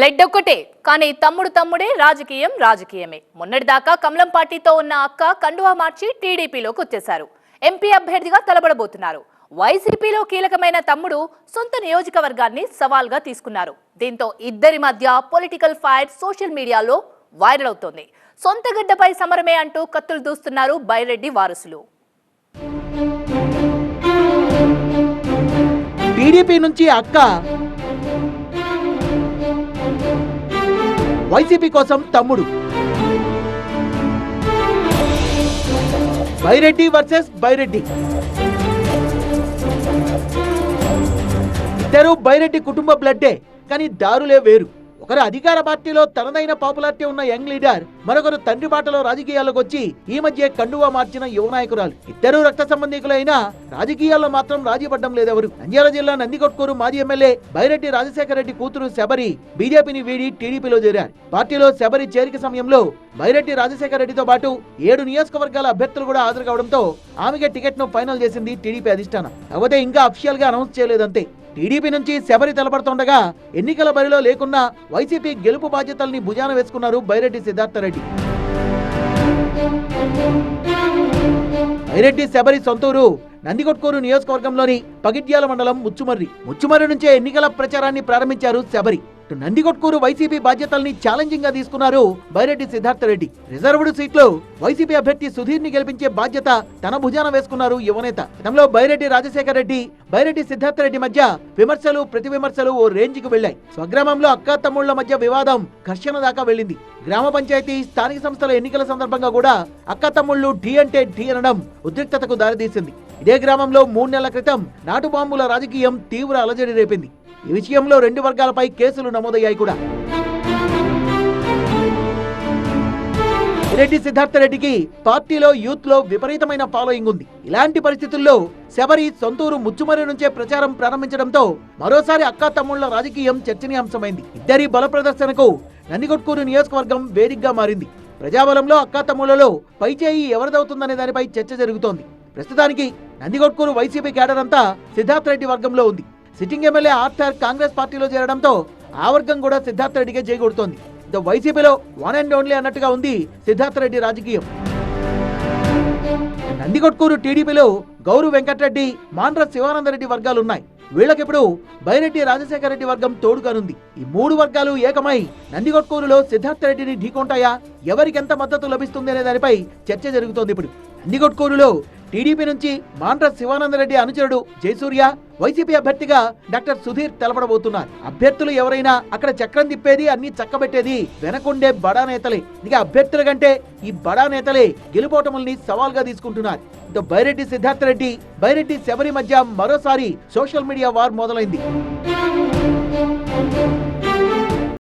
Blood ఒక్కటే కానీ తమ్ముడు తమ్ముడే రాజకీయం రాజకీయమే. మొన్నటిదాకా కమలం పార్టీతో ఉన్న అక్క కండువా మార్చి టీడీపీలోకి వచ్చేశారు. ఎంపీ అభ్యర్థిగా తలబడబోతున్నారు. వైసీపీలో కీలకమైన తమ్ముడు సొంత నియోజకవర్గాన్ని సవాల్గా తీసుకున్నారు. దీంతో ఇద్దరి మధ్య పొలిటికల్ ఫైర్ సోషల్ మీడియాలో వైరల్ అవుతోంది. సొంత గడ్డపై సమరమే అంటూ కత్తులు దూస్తున్నారు బైరెడ్డి వారసులు. టీడీపీ నుంచి అక్క వైసీపీ కోసం తమ్ముడు. బైరెడ్డి వర్సెస్ బైరెడ్డి. ఇద్దరు బైరెడ్డి కుటుంబ బ్లడ్డే కానీ దారులే వేరు. ఒకరు అధికార పార్టీలో తనదైన పాపులారిటీ ఉన్న యంగ్ లీడర్ మరొకరు తండ్రి బాటలో రాజకీయాల్లోకి వచ్చి ఈ మధ్య కండువా మార్చిన యువ నాయకురాలు. ఇద్దరు రక్త సంబంధికులైనా రాజకీయాల్లో మాత్రం రాజీపడడం లేదెవరు. నంద్యాల జిల్లా నందికొట్కూరు మాజీ ఎమ్మెల్యే బైరెడ్డి రాజశేఖర రెడ్డి కూతురు శబరి బీజేపీని వీడి టీడీపీలో చేరారు. పార్టీలో శబరి చేరిక సమయంలో బైరెడ్డి రాజశేఖర రెడ్డితో పాటు ఏడు నియోజకవర్గాల అభ్యర్థులు కూడా హాజరు కావడంతో ఆమెకే టికెట్ను ఫైనల్ చేసింది టీడీపీ అధిష్టానం. కాకపోతే ఇంకా అఫీషియల్గా అనౌన్స్ చేయలేదంతే. టీడీపీ నుంచి శబరి తలపడుతుండగా ఎన్నికల బరిలో లేకున్నా వైసీపీ గెలుపు బాధ్యతల్ని భుజాన వేసుకున్నారు బైరెడ్డి సిద్ధార్థరెడ్డి బైరెడ్డి శబరి సొంతూరు నందికొట్కూరు నియోజకవర్గంలోని పగిడ్యాల మండలం ముచ్చుమర్రి. ముచ్చుమర్రి నుంచే ఎన్నికల ప్రచారాన్ని ప్రారంభించారు శబరి. ఇటు నందికొట్కూరు వైసీపీ బాధ్యతల్ని ఛాలెంజింగ్గా తీసుకున్నారు బైరెడ్డి సిద్ధార్థరెడ్డి రిజర్వ్డ్ సీట్లో వైసీపీ అభ్యర్థి సుధీర్ని గెలిపించే బాధ్యత తన భుజాన వేసుకున్నారు యువనేత. గతంలో బైరెడ్డి రాజశేఖర రెడ్డి బైరెడ్డి సిద్ధార్థరెడ్డి మధ్య విమర్శలు ప్రతి విమర్శలు ఓ రేంజ్కు వెళ్ళాయి స్వగ్రామంలో అక్కా తమ్ముళ్ళ మధ్య వివాదం ఘర్షణ దాకా వెళ్ళింది. గ్రామ పంచాయతీ స్థానిక సంస్థల ఎన్నికల సందర్భంగా కూడా అక్క తమ్ముళ్ళు ఢీ అంటే ఢీ అనడం ఉద్రిక్తతకు దారితీసింది. ఇదే గ్రామంలో మూడు నెలల క్రితం నాటు బాంబుల రాజకీయం తీవ్ర అలజడి రేపింది. ఈ విషయంలో రెండు వర్గాలపై కేసులు నమోదయ్యాయి కూడా. రెడ్డి సిద్ధార్థ రెడ్డికి పార్టీలో యూత్లో విపరీతమైన ఫాలోయింగ్ ఉంది. ఇలాంటి పరిస్థితుల్లో శబరి సొంతూరు ముచ్చుమరి నుంచే ప్రచారం ప్రారంభించడంతో మరోసారి అక్కా తమ్ముళ్ళ రాజకీయం చర్చనీయాంశమైంది. ఇద్దరి బల ప్రదర్శనకు నందికొట్కూరు నియోజకవర్గం వేదికగా మారింది. ప్రజాబలంలో అక్కా తమ్ముళ్ళలో పైచేయి ఎవరిదవుతుందనే దానిపై చర్చ జరుగుతోంది. ప్రస్తుతానికి నందిగొట్కూరు వైసీపీ క్యాడర్ అంతా సిద్ధార్థ రెడ్డి వర్గంలో ఉంది. సిట్టింగ్ ఎమ్మెల్యే ఆర్థర్ కాంగ్రెస్ పార్టీలో చేరడంతో ఆ వర్గం కూడా సిద్ధార్థ రెడ్డికే చేకూడుతోంది ద వైసీపీలో వన్ అండ్ ఓన్లీ అన్నట్టుగా ఉంది సిద్ధార్థ రెడ్డి రాజకీయం. నందికొట్కూరు టీడీపీలో గౌరు వెంకటరెడ్డి మాండ్ర శివానందరెడ్డి వర్గాలు ఉన్నాయి వీళ్ళకిప్పుడు బైరెడ్డి రాజశేఖర రెడ్డి వర్గం తోడుగానుంది. ఈ మూడు వర్గాలు ఏకమై నందికొట్కూరులో సిద్ధార్థ రెడ్డిని ఢీకొంటాయా? ఎవరికెంత మద్దతు లభిస్తుంది అనే దానిపై చర్చ జరుగుతోంది ఇప్పుడు. నందికొట్కూరులో టీడీపీ నుంచి మాండ్ర శివానందరెడ్డి అనుచరుడు జయసూర్య వైసీపీ అభ్యర్థిగా డాక్టర్ సుధీర్ తెలపడబోతున్నారు. అభ్యర్థులు ఎవరైనా అక్కడ చక్రం తిప్పేది అన్ని చక్కబెట్టేది వెనకుండే బడా నేతలే. ఇక అభ్యర్థుల కంటే ఈ బడా నేతలే గెలుపోటముల్ని సవాల్గా తీసుకుంటున్నారు. ఇటు బైరెడ్డి సిద్ధార్థ రెడ్డి బైరెడ్డి శబరి మధ్య మరోసారి సోషల్ మీడియా వార్ మొదలైంది.